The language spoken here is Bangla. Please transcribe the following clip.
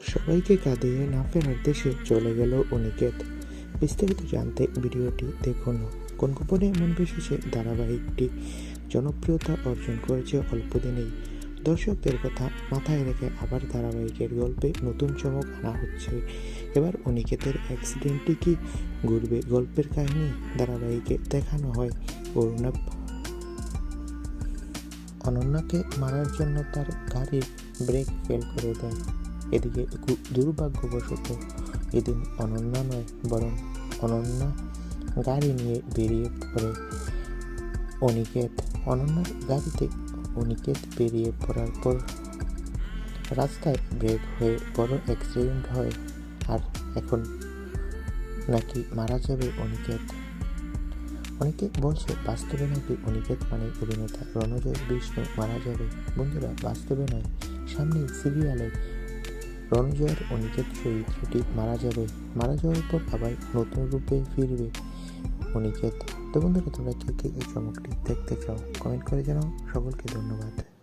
সবাইকে কাঁদিয়ে না ফেরার দেশে চলে গেল অনিকেত। বিস্তারিত জানতে ভিডিওটি দেখুন। কোন গোপনে এমন বিশেষে ধারাবাহিকটি জনপ্রিয়তা অর্জন করেছে অল্প দিনেই? দর্শকদের কথা মাথায় রেখে আবার ধারাবাহিকের গল্পে নতুন চমক আনা হচ্ছে। এবার অনিকেতের অ্যাক্সিডেন্টটি কি ঘুরবে গল্পের কাহিনী? ধারাবাহিকে দেখানো হয় অরুণাব অনন্যাকে মারার জন্য তার গাড়ির ব্রেক ফেল করে দেয়। এদিকে দুর্ভাগ্যবশত এদিন অনন্যা নয়, বরং অনন্যা গাড়ি নিয়ে বেরিয়ে পড়ে অনিকেত। অনন্যার গাড়িতে অনিকেত বেরিয়ে পড়ার পর রাস্তায় ব্রেক হয়ে বড় অ্যাক্সিডেন্ট হয়, আর এখন নাকি মারা যাবে অনিকেত। অনেকে বলছে, বাস্তবে নাকি অনিকেত মানে অভিনেতা রণজয় বিষ্ণু মারা যাবে? বন্ধুরা, বাস্তবে নয়, সামনে সিরিয়ালে রণজয়ের অনিকেত চরিত্রটি মারা যাবে। মারা যাওয়ার পর আবার নতুন রূপে ফিরবে অনিকেত। তো বন্ধুরা, তোমরা কে কে এই চমকটি দেখতে চাও? কমেন্ট করে জানাও। সকলকে ধন্যবাদ।